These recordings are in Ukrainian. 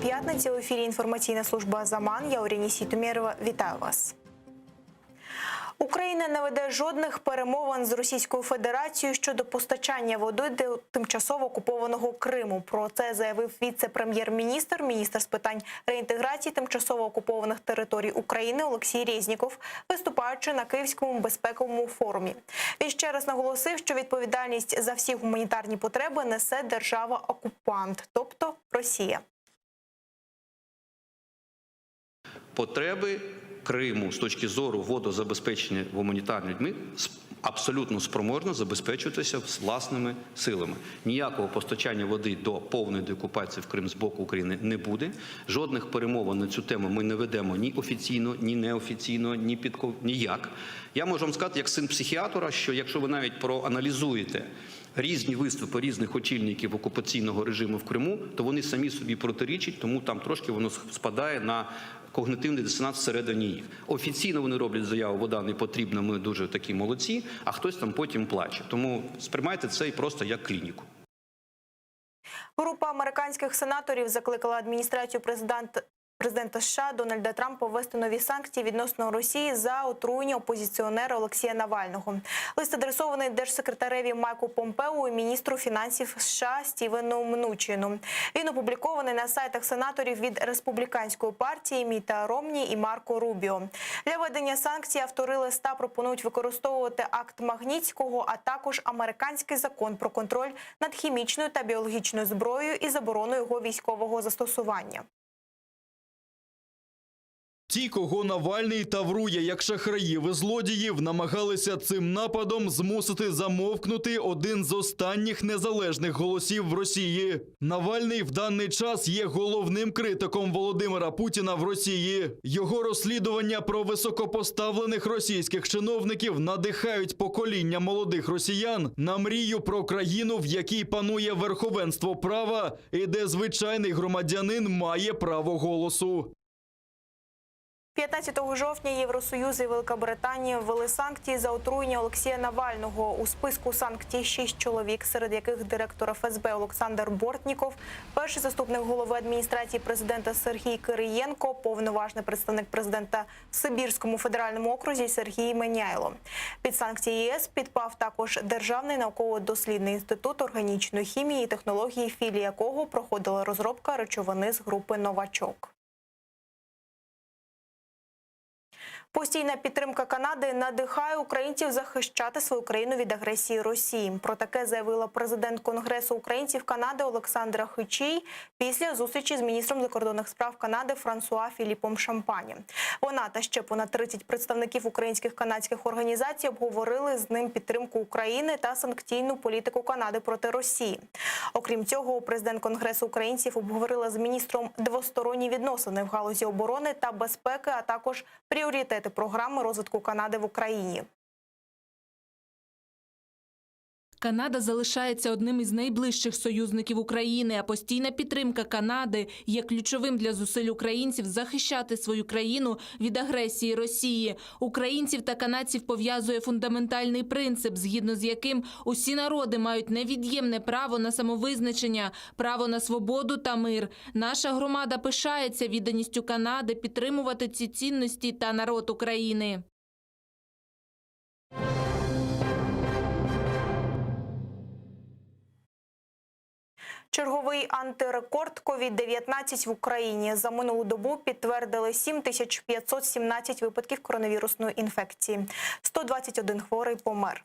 п'ятниці. У ефірі інформаційна служба Заман. Я Оріні Сітомєрова. Вітаю вас. Україна не веде жодних перемовин з Російською Федерацією щодо постачання води до тимчасово окупованого Криму. Про це заявив віце-прем'єр-міністр, міністр з питань реінтеграції тимчасово окупованих територій України Олексій Резніков, виступаючи на Київському безпековому форумі. Він ще раз наголосив, що відповідальність за всі гуманітарні потреби несе держава-окупант, тобто Росія. Потреби Криму з точки зору водозабезпечення гуманітарними людьми абсолютно спроможно забезпечуватися власними силами. Ніякого постачання води до повної деокупації в Крим з боку України не буде. Жодних перемовин на цю тему ми не ведемо ні офіційно, ні неофіційно, ні підков... ніяк. Я можу вам сказати, як син психіатра, що якщо ви навіть проаналізуєте різні виступи різних очільників окупаційного режиму в Криму, то вони самі собі протирічать, тому там трошки воно спадає на когнитивний дисонанс всередині їх. Офіційно вони роблять заяву, вода не потрібна, ми дуже такі молодці, а хтось там потім плаче. Тому сприймайте це і просто як клініку. Група американських сенаторів закликала адміністрацію президента. Президента США Дональда Трампа ввести нові санкції відносно Росії за отруєння опозиціонера Олексія Навального. Лист адресований держсекретареві Майку Помпеу і міністру фінансів США Стівену Мнучину. Він опублікований на сайтах сенаторів від республіканської партії Міта Ромні і Марко Рубіо. Для введення санкцій автори листа пропонують використовувати акт Магнітського, а також американський закон про контроль над хімічною та біологічною зброєю і заборону його військового застосування. Ті, кого Навальний таврує як шахраїв і злодіїв, намагалися цим нападом змусити замовкнути один з останніх незалежних голосів в Росії. Навальний в даний час є головним критиком Володимира Путіна в Росії. Його розслідування про високопоставлених російських чиновників надихають покоління молодих росіян на мрію про країну, в якій панує верховенство права і де звичайний громадянин має право голосу. 15 жовтня Євросоюз і Велика Британія ввели санкції за отруєння Олексія Навального. У списку санкцій шість чоловік, серед яких директор ФСБ Олександр Бортніков, перший заступник голови адміністрації президента Сергій Кириєнко, повноважний представник президента в Сибірському федеральному окрузі Сергій Меняйло. Під санкції ЄС підпав також Державний науково-дослідний інститут органічної хімії і технології, філія якого проходила розробка речовини з групи Новачок. Постійна підтримка Канади надихає українців захищати свою країну від агресії Росії. Про таке заявила президент Конгресу українців Канади Олександра Хичій після зустрічі з міністром закордонних справ Канади Франсуа Філіпом Шампані. Вона та ще понад 30 представників українських канадських організацій обговорили з ним підтримку України та санкційну політику Канади проти Росії. Окрім цього, президент Конгресу українців обговорила з міністром двосторонні відносини в галузі оборони та безпеки, а також пріоритети програми розвитку Канади в Україні. Канада залишається одним із найближчих союзників України. А постійна підтримка Канади є ключовим для зусиль українців захищати свою країну від агресії Росії. Українців та канадців пов'язує фундаментальний принцип, згідно з яким усі народи мають невід'ємне право на самовизначення, право на свободу та мир. Наша громада пишається відданістю Канади підтримувати ці цінності та народ України. Черговий антирекорд COVID-19 в Україні за минулу добу підтвердили 7517 випадків коронавірусної інфекції. 121 хворий помер.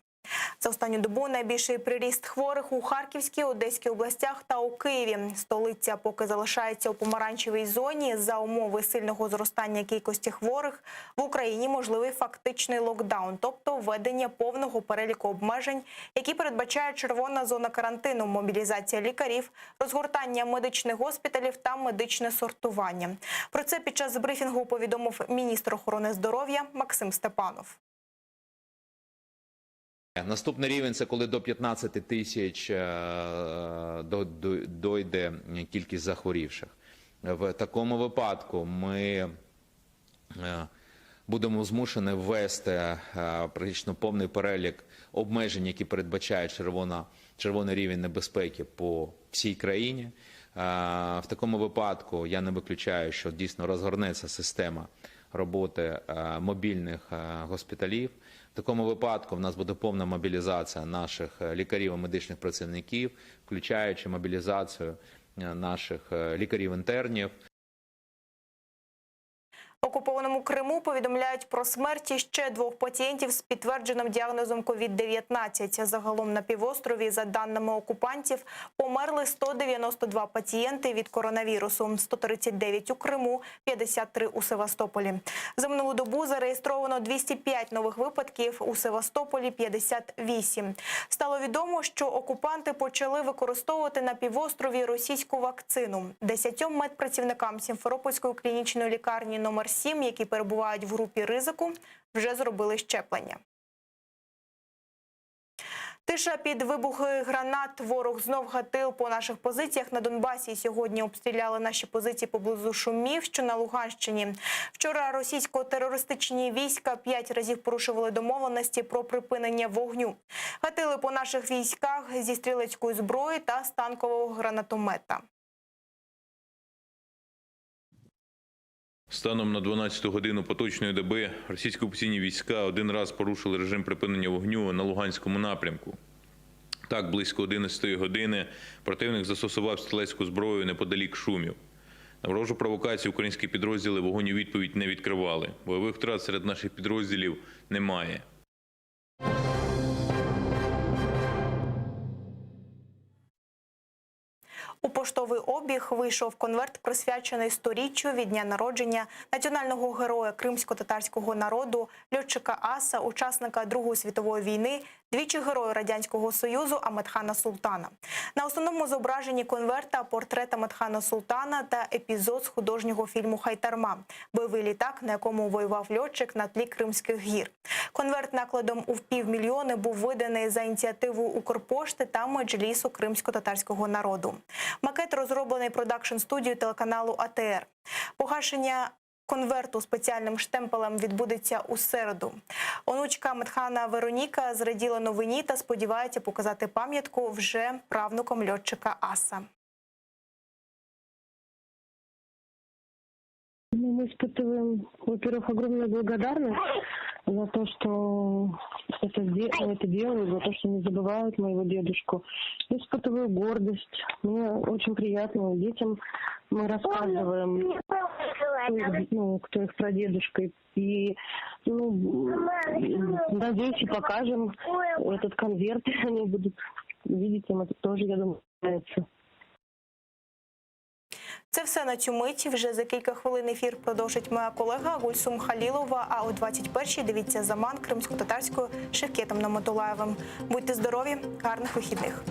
За останню добу найбільший приріст хворих у Харківській, Одеській областях та у Києві. Столиця поки залишається у помаранчевій зоні. За умови сильного зростання кількості хворих в Україні можливий фактичний локдаун, тобто введення повного переліку обмежень, які передбачає червона зона карантину, мобілізація лікарів, розгортання медичних госпіталів та медичне сортування. Про це під час брифінгу повідомив міністр охорони здоров'я Максим Степанов. Наступний рівень це коли до 15 тисяч е, до- до- дойде кількість захворівших. В такому випадку ми е, будемо змушені ввести е, практично повний перелік обмежень, які передбачає червоний рівень небезпеки по всій країні. В такому випадку я не виключаю, що дійсно розгорнеться система роботи е, мобільних е, госпіталів. В такому випадку в нас буде повна мобілізація наших е, лікарів і медичних працівників, включаючи мобілізацію наших лікарів-інтернів. Окупованому Криму повідомляють про смерті ще двох пацієнтів з підтвердженим діагнозом COVID-19. Загалом на півострові, за даними окупантів, померли 192 пацієнти від коронавірусу, 139 у Криму, 53 у Севастополі. За минулу добу зареєстровано 205 нових випадків, у Севастополі 58. Стало відомо, що окупанти почали використовувати на півострові російську вакцину. Десятьом медпрацівникам Сімферопольської клінічної лікарні номер 7, які перебувають в групі ризику, вже зробили щеплення. Тиша під вибухи гранат. Ворог знов гатив по наших позиціях на Донбасі. Сьогодні обстріляли наші позиції поблизу Шумів, що на Луганщині. Вчора російсько-терористичні війська п'ять разів порушували домовленості про припинення вогню. Гатили по наших військах зі стрілецької зброї та з танкового гранатомета. Станом на 12 годину поточної доби російські окупаційні війська один раз порушили режим припинення вогню на Луганському напрямку. Так, близько 11 години противник застосував стрілецьку зброю неподалік шумів. На ворожу провокацію українські підрозділи вогонь у відповідь не відкривали. Бойових втрат серед наших підрозділів немає. У поштовий обіг вийшов конверт, присвячений сторіччю від дня народження національного героя кримсько-татарського народу, льотчика Аса, учасника Другої світової війни, двічі героя радянського союзу Аметхана Султана. На основному зображенні конверта портрет Аметхана Султана та епізод з художнього фільму Хайтарма, бойовий літак, на якому воював льотчик на тлі Кримських гір. Конверт накладом у півмільйони був виданий за ініціативу Укрпошти та Меджлісу кримсько-татарського народу. Макет розроблений продакшн студією телеканалу АТР. Погашення конверту спеціальним штемпелем відбудеться у середу. Онучка Медхана Вероніка зраділа новині та сподівається показати пам'ятку вже правнуком льотчика Аса. Ну, мы испытываем, во-первых, огромную благодарность за то, что это, де- это делают, за то, что не забывают моего дедушку. Я испытываю гордость. Мне очень приятно. Детям мы рассказываем, кто их, ну, кто их прадедушка. И ну, надеюсь, и покажем этот конверт. Они будут видеть, им это тоже, я думаю, нравится. Це все на цю мить. Вже за кілька хвилин ефір продовжить моя колега Гульсум Халілова. А о 21-й дивіться заман кримсько-татарською Шевкетом Наматулаєвим. Будьте здорові, гарних вихідних.